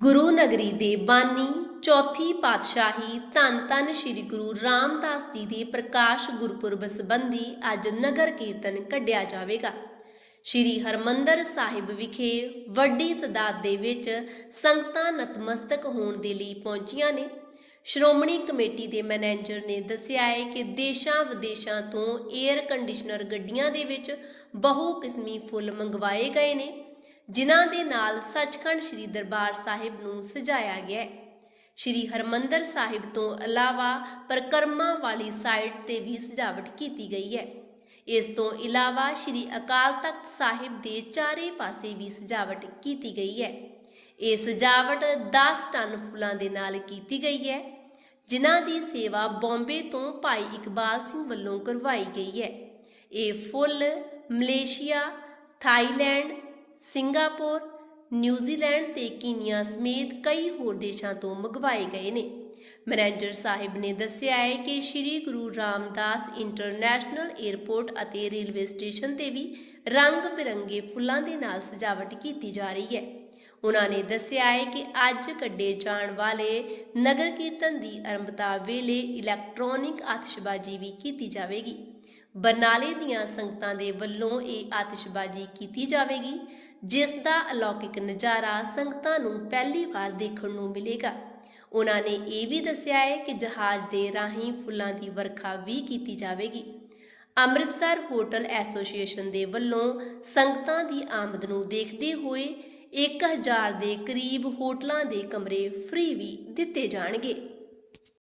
ਗੁਰੂ ਨਗਰੀ ਦੇ ਬਾਨੀ, ਚੌਥੀ ਪਾਤਸ਼ਾਹੀ ਧੰਨ ਧੰਨ ਸ੍ਰੀ ਗੁਰੂ ਰਾਮਦਾਸ ਜੀ ਦੇ ਪ੍ਰਕਾਸ਼ ਗੁਰਪੁਰਬ ਸੰਬੰਧੀ ਅੱਜ ਨਗਰ ਕੀਰਤਨ ਕੱਢਿਆ ਜਾਵੇਗਾ। ਸ਼੍ਰੀ ਹਰਮੰਦਰ ਸਾਹਿਬ ਵਿਖੇ ਵੱਡੀ ਤਦਾਦ ਦੇ ਵਿੱਚ ਸੰਗਤਾਂ ਨਤਮਸਤਕ ਹੋਣ ਦੇ ਲਈ ਪਹੁੰਚੀਆਂ ਨੇ। ਸ਼੍ਰੋਮਣੀ ਕਮੇਟੀ ਦੇ ਮੈਨੇਜਰ ਨੇ ਦੱਸਿਆ ਹੈ ਕਿ ਦੇਸ਼ਾਂ ਵਿਦੇਸ਼ਾਂ ਤੋਂ 에ਅਰ ਕੰਡੀਸ਼ਨਰ ਗੱਡੀਆਂ ਦੇ ਵਿੱਚ ਬਹੁ ਕਿਸਮੀ ਫੁੱਲ ਮੰਗਵਾਏ ਗਏ ਨੇ। ਜਿਨ੍ਹਾਂ ਦੇ ਨਾਲ ਸੱਚਖੰਡ ਸ੍ਰੀ ਦਰਬਾਰ ਸਾਹਿਬ ਨੂੰ ਸਜਾਇਆ ਗਿਆ ਹੈ। ਸ਼੍ਰੀ ਹਰਮੰਦਰ ਸਾਹਿਬ ਤੋਂ ਇਲਾਵਾ ਪਰਕਰਮਾ ਵਾਲੀ ਸਾਈਡ ਤੇ ਵੀ ਸਜਾਵਟ ਕੀਤੀ ਗਈ ਹੈ। ਇਸ ਤੋਂ ਇਲਾਵਾ ਸ਼੍ਰੀ ਅਕਾਲ ਤਖਤ ਸਾਹਿਬ ਦੇ ਚਾਰੇ ਪਾਸੇ ਵੀ ਸਜਾਵਟ ਕੀਤੀ ਗਈ ਹੈ। ਇਹ ਸਜਾਵਟ 10 ਟਨ ਫੁੱਲਾਂ ਦੇ ਨਾਲ ਕੀਤੀ ਗਈ ਹੈ, ਜਿਨ੍ਹਾਂ ਦੀ ਸੇਵਾ ਬੰਬੇ ਤੋਂ ਭਾਈ ਇਕਬਾਲ ਸਿੰਘ ਵੱਲੋਂ ਕਰਵਾਈ ਗਈ ਹੈ। ਇਹ ਫੁੱਲ Malaysia, Thailand Singapore New Zealand ਤੇ ਕੀਨੀਆ ਸਮੇਤ ਕਈ ਹੋਰ ਦੇਸ਼ਾਂ ਤੋਂ ਮੰਗਵਾਏ ਗਏ ਨੇ। ਮੈਨੇਜਰ ਸਾਹਿਬ ਨੇ ਦੱਸਿਆ ਹੈ ਕਿ ਸ੍ਰੀ ਗੁਰੂ ਰਾਮਦਾਸ ਇੰਟਰਨੈਸ਼ਨਲ 에ਅਰਪੋਰਟ ਅਤੇ ਰੇਲਵੇ ਸਟੇਸ਼ਨ ਤੇ ਵੀ ਰੰਗ ਬਿਰੰਗੇ ਫੁੱਲਾਂ ਦੇ ਨਾਲ ਸਜਾਵਟ ਕੀਤੀ ਜਾ ਰਹੀ ਹੈ। ਉਹਨਾਂ ਨੇ ਦੱਸਿਆ ਹੈ ਕਿ ਅੱਜ ਕੱਢੇ ਜਾਣ ਵਾਲੇ ਨਗਰ ਕੀਰਤਨ ਦੀ ਆਰੰਭਤਾ ਵੇਲੇ ਇਲੈਕਟ੍ਰੋਨਿਕ ਆਤਿਸ਼ਬਾਜ਼ੀ ਵੀ ਕੀਤੀ ਜਾਵੇਗੀ। ਬਰਨਾਲੇ ਦੀਆਂ ਸੰਗਤਾਂ ਦੇ ਵੱਲੋਂ ਇਹ ਆਤਿਸ਼ਬਾਜ਼ੀ ਕੀਤੀ ਜਾਵੇਗੀ, ਜਿਸ ਦਾ ਅਲੌਕਿਕ ਨਜ਼ਾਰਾ ਸੰਗਤਾਂ ਨੂੰ ਪਹਿਲੀ ਵਾਰ ਦੇਖਣ ਨੂੰ ਮਿਲੇਗਾ। ਉਹਨਾਂ ਨੇ ਇਹ ਵੀ ਦੱਸਿਆ ਹੈ ਕਿ ਜਹਾਜ਼ ਦੇ ਰਾਹੀਂ ਫੁੱਲਾਂ ਦੀ ਵਰਖਾ ਵੀ ਕੀਤੀ ਜਾਵੇਗੀ। ਅੰਮ੍ਰਿਤਸਰ ਹੋਟਲ ਐਸੋਸੀਏਸ਼ਨ ਦੇ ਵੱਲੋਂ ਸੰਗਤਾਂ ਦੀ ਆਮਦ ਨੂੰ ਦੇਖਦੇ ਹੋਏ 1000 ਦੇ ਕਰੀਬ ਹੋਟਲਾਂ ਦੇ ਕਮਰੇ ਫ੍ਰੀ ਵੀ ਦਿੱਤੇ ਜਾਣਗੇ।